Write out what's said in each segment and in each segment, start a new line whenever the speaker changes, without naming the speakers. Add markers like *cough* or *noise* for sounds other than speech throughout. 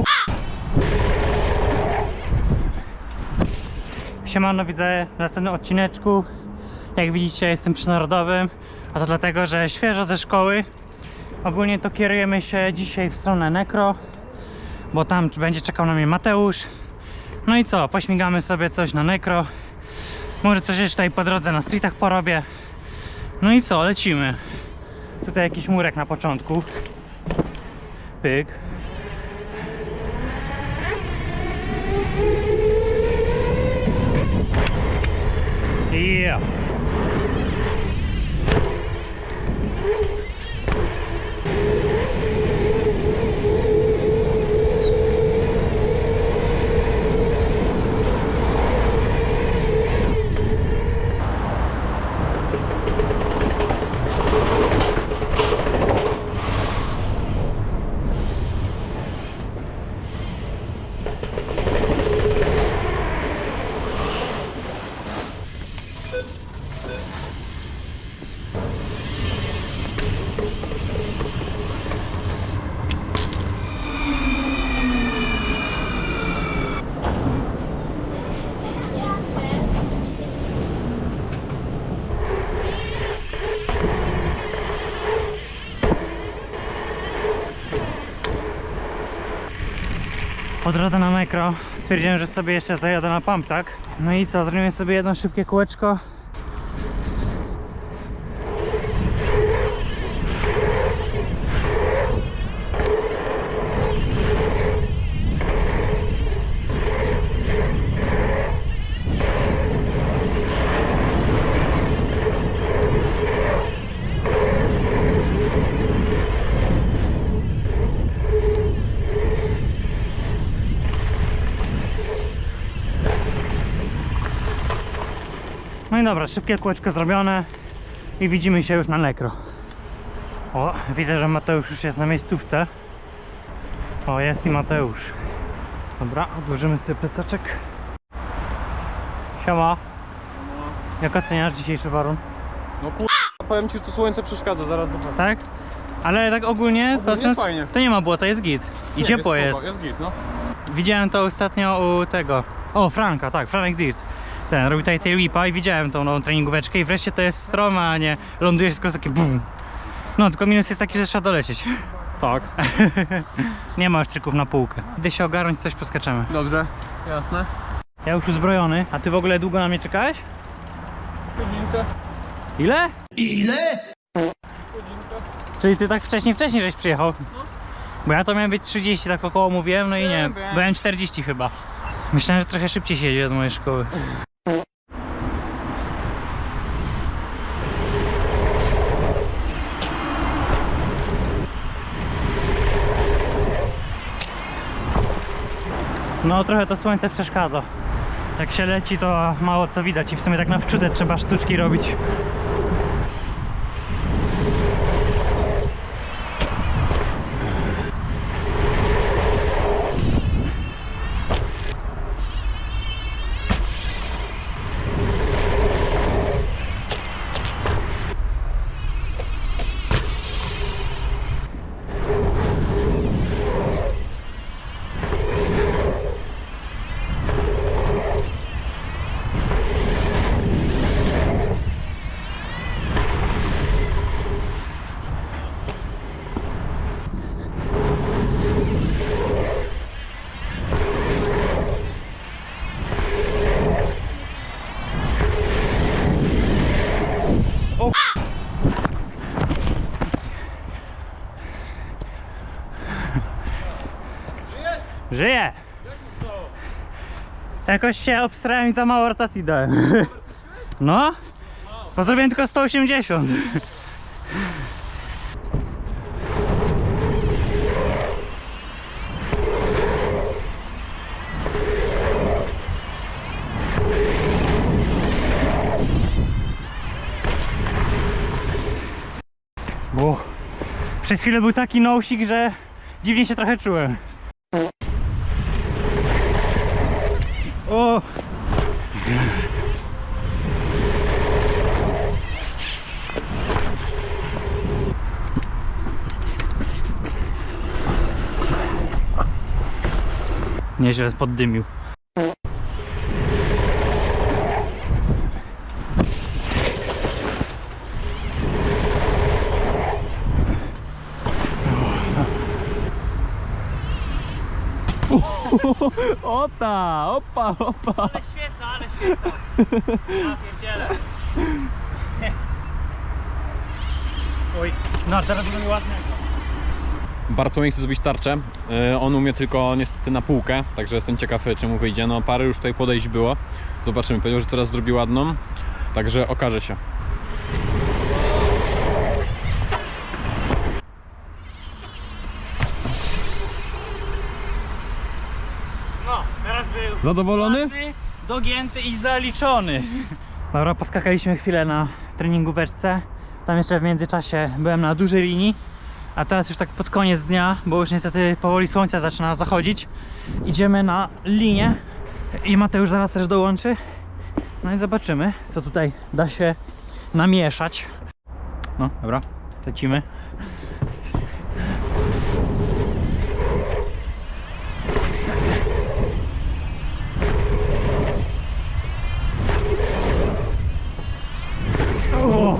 O! Siemano, widzę w następnym odcineczku. Jak widzicie, jestem przy Narodowym, a to dlatego, że świeżo ze szkoły. Ogólnie to kierujemy się dzisiaj w stronę Nekro, bo tam będzie czekał na mnie Mateusz. No i co, pośmigamy sobie coś na Nekro. Może coś jeszcze tutaj po drodze na streetach porobię. No i co, lecimy. Tutaj jakiś murek na początku. Pyk. Yeah. Po drodze na Nekro stwierdziłem, że sobie jeszcze zajadę na pump, tak? No i co, zrobimy sobie jedno szybkie kółeczko. No i dobra, szybkie kółeczko zrobione i widzimy się już na Nekro. O, widzę, że Mateusz już jest na miejscówce. O, jest i Mateusz. Dobra, odłożymy sobie plecaczek. Siema. Jak oceniasz dzisiejszy warun?
No kur... powiem ci, że to słońce przeszkadza, zaraz.
Tak? Ale tak ogólnie, patrząc,
fajnie.
to nie ma błota, jest git. I ciepło
spoko,
jest.
Jest git, no.
Widziałem to ostatnio u tego. O, Franka, tak, Franek Dirt. Ten robił tutaj tej whipa i widziałem tą nową treningóweczkę i wreszcie to jest stroma, a nie lądujesz tylko jest takie bum. No, tylko minus jest taki, że trzeba dolecieć.
Tak. *laughs*
Nie ma już trików na półkę. Idę się ogarnąć, coś poskaczemy.
Dobrze, jasne.
Ja już uzbrojony, a ty w ogóle długo na mnie czekałeś?
Godzinkę.
Ile?
Ile?
Czyli ty tak wcześniej, wcześniej żeś przyjechał? Bo ja to miałem być 30, tak około mówiłem, no i nie,
Nie,
byłem 40 chyba. Myślałem, że trochę szybciej się jedzie do mojej szkoły. No trochę to słońce przeszkadza. Jak się leci to mało co widać i w sumie tak na wczutę trzeba sztuczki robić. Żyję! Jakoś się obstrałem i za mało rotacji dałem. *laughs* No? Bo zrobiłem tylko 180. Bo przez chwilę był taki nosik, że dziwnie się trochę czułem. O! Nieźle poddymił.
Ota, opa, opa.
Ja pierdzielę. Oj, no teraz będzie ładnego.
Bartłomiej chce zrobić tarczę. Yy, On umie tylko niestety na półkę, także jestem ciekaw, czy mu wyjdzie. No parę już tutaj podejść było. Zobaczymy. Powiedział, że teraz zrobi ładną, także okaże się.
No, teraz był
Zadowolony?
ładny, dogięty i zaliczony. Dobra, poskakaliśmy chwilę na treningóweczce. Tam jeszcze w międzyczasie byłem na dużej linii. A teraz już tak pod koniec dnia, bo już niestety powoli słońce zaczyna zachodzić. Idziemy na linię i Mateusz zaraz też dołączy. No i zobaczymy, co tutaj da się namieszać. No, dobra, lecimy. O!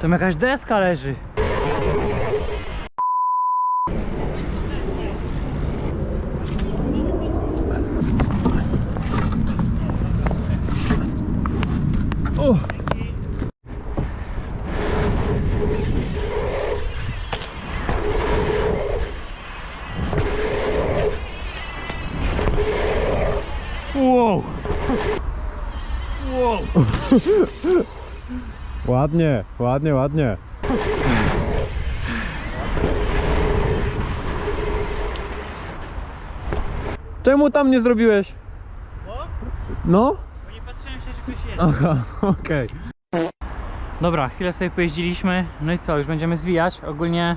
Tam jakaś deska leży.
Ładnie, ładnie, ładnie. Czemu tam nie zrobiłeś? No?
Bo nie patrzyłem się, czy ktoś jest.
Aha, *laughs* okej.
Dobra, chwilę sobie pojeździliśmy, no i co, już będziemy zwijać. Ogólnie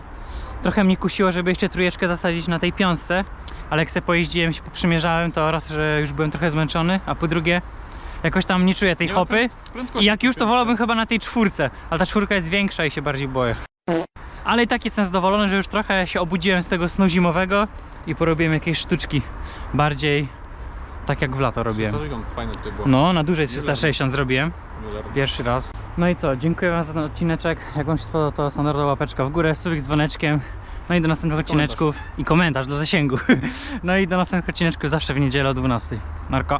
trochę mnie kusiło, żeby jeszcze trójeczkę zasadzić na tej piąsce, ale jak sobie pojeździłem, się poprzymierzałem, to raz, że już byłem trochę zmęczony, a po drugie, jakoś tam nie czuję tej
Nie ma
hopy. I jak już, to wolałbym chyba na tej czwórce, ale ta czwórka jest większa i się bardziej boję. Ale i tak jestem zadowolony, że już trochę się obudziłem z tego snu zimowego i porobiłem jakieś sztuczki bardziej tak jak w lato robiłem.
360 fajne tutaj było.
No, na dłużej 360 zrobiłem. Pierwszy raz. No i co, dziękuję Wam za ten odcineczek. Jak Wam się spodobał, to standardowa łapeczka w górę, subik z dzwoneczkiem. No i do następnych odcineczków. I komentarz dla zasięgu. *laughs* No i do następnych odcineczków zawsze w niedzielę o 12. Narko.